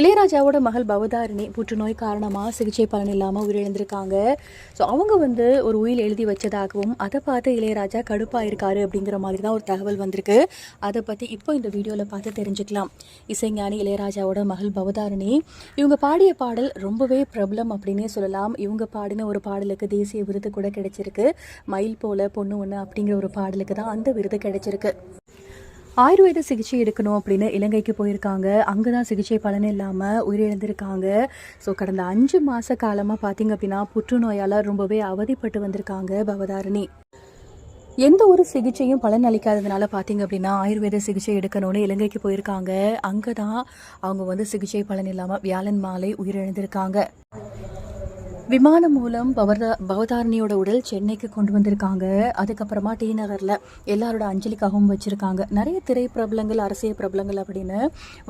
இளையராஜாவோட மகள் பவதாரிணி புற்றுநோய் காரணமாக சிகிச்சை பலன் இல்லாமல் உயிரிழந்திருக்காங்க. ஸோ அவங்க வந்து ஒரு உயில் எழுதி வச்சதாகவும் அதை பார்த்து இளையராஜா கடுப்பாக இருக்காரு அப்படிங்கிற மாதிரி தான் ஒரு தகவல் வந்திருக்கு. அதை பற்றி இப்போ இந்த வீடியோவில் பார்த்து தெரிஞ்சுக்கலாம். இசைஞானி இளையராஜாவோட மகள் பவதாரிணி இவங்க பாடிய பாடல் ரொம்பவே பிரபலம் அப்படின்னே சொல்லலாம். இவங்க பாடின ஒரு பாடலுக்கு தேசிய விருது கூட கிடைச்சிருக்கு. மயில் போல பொண்ணு ஒன்று அப்படிங்கிற ஒரு பாடலுக்கு தான் அந்த விருது கிடைச்சிருக்கு. ஆயுர்வேத சிகிச்சை எடுக்கணும் அப்படின்னு இலங்கைக்கு போயிருக்காங்க. அங்கே தான் சிகிச்சை பலன் இல்லாமல் உயிரிழந்திருக்காங்க. ஸோ கடந்த அஞ்சு மாத காலமாக பார்த்தீங்க அப்படின்னா புற்றுநோயால் ரொம்பவே அவதிப்பட்டு வந்திருக்காங்க பவதாரணி. எந்த ஒரு சிகிச்சையும் பலன் அளிக்காததுனால பார்த்தீங்க அப்படின்னா ஆயுர்வேத சிகிச்சை எடுக்கணும்னு இலங்கைக்கு போயிருக்காங்க. அங்கே தான் அவங்க வந்து சிகிச்சை பலன் இல்லாமல் வியாழன் மாலை உயிரிழந்திருக்காங்க. விமானம் மூலம் பவர்தா பவதாரணியோட உடல் சென்னைக்கு கொண்டு வந்திருக்காங்க. அதுக்கப்புறமா டி நகரில் எல்லாரோட அஞ்சலிக்காகவும் வச்சுருக்காங்க. நிறைய திரை பிரபலங்கள் அரசியல் பிரபலங்கள் அப்படின்னு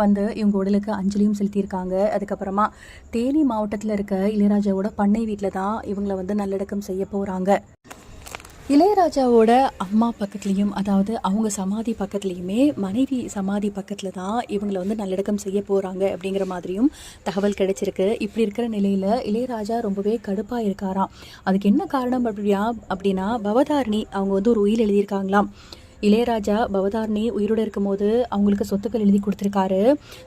வந்து இவங்க உடலுக்கு அஞ்சலியும் செலுத்தியிருக்காங்க. அதுக்கப்புறமா தேனி மாவட்டத்தில் இருக்க இளையராஜாவோட பண்ணை வீட்டில் தான் இவங்களை வந்து நல்லடக்கம் செய்ய போகிறாங்க இளையராஜாவோட அம்மா பக்கத்துலேயும் அதாவது அவங்க சமாதி பக்கத்துலேயுமே மனைவி சமாதி பக்கத்தில் தான் இவங்களை வந்து நல்லடக்கம் செய்ய போகிறாங்க அப்படிங்கிற மாதிரியும் தகவல் கிடைச்சிருக்கு. இப்படி இருக்கிற நிலையில் இளையராஜா ரொம்பவே கடுப்பாக இருக்காராம். அதுக்கு என்ன காரணம் அப்படியா அப்படின்னா பவதாரணி அவங்க வந்து ஒரு உயில் எழுதியிருக்காங்களாம். இளையராஜா பவதாரணி உயிரோடு இருக்கும்போது அவங்களுக்கு சொத்துக்கள் எழுதி கொடுத்துருக்காரு.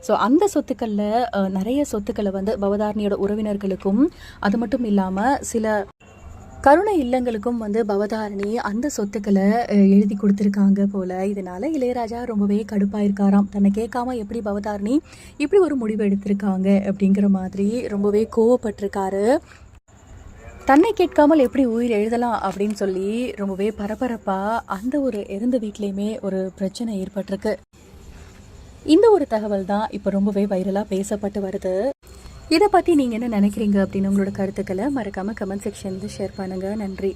ஸோ அந்த சொத்துக்களில் நிறைய சொத்துக்களை வந்து பவதாரணியோட உறவினர்களுக்கும் அது மட்டும் இல்லாமல் சில கருணை இல்லங்களுக்கும் வந்து பவதாரணி அந்த சொத்துக்களை எழுதி கொடுத்துருக்காங்க போல. இதனால இளையராஜா ரொம்பவே கடுப்பாயிருக்காராம். தன்னை கேட்காம எப்படி பவதாரணி இப்படி ஒரு முடிவு எடுத்திருக்காங்க அப்படிங்கிற மாதிரி ரொம்பவே கோவப்பட்டிருக்காரு. தன்னை கேட்காமல் எப்படி உயிர் எழுதலாம் அப்படின்னு சொல்லி ரொம்பவே பரபரப்பாக அந்த ஒரு இறந்த வீட்லேயுமே ஒரு பிரச்சனை ஏற்பட்டிருக்கு. இந்த ஒரு தகவல் தான் இப்போ ரொம்பவே வைரலாக பேசப்பட்டு வருது. இதை பற்றி நீங்கள் என்ன நினைக்கிறீங்க அப்படின்னு உங்களோட கருத்துக்களை மறக்காமல் கமெண்ட் செக்ஷனில் ஷேர் பண்ணுங்கள் நன்றி.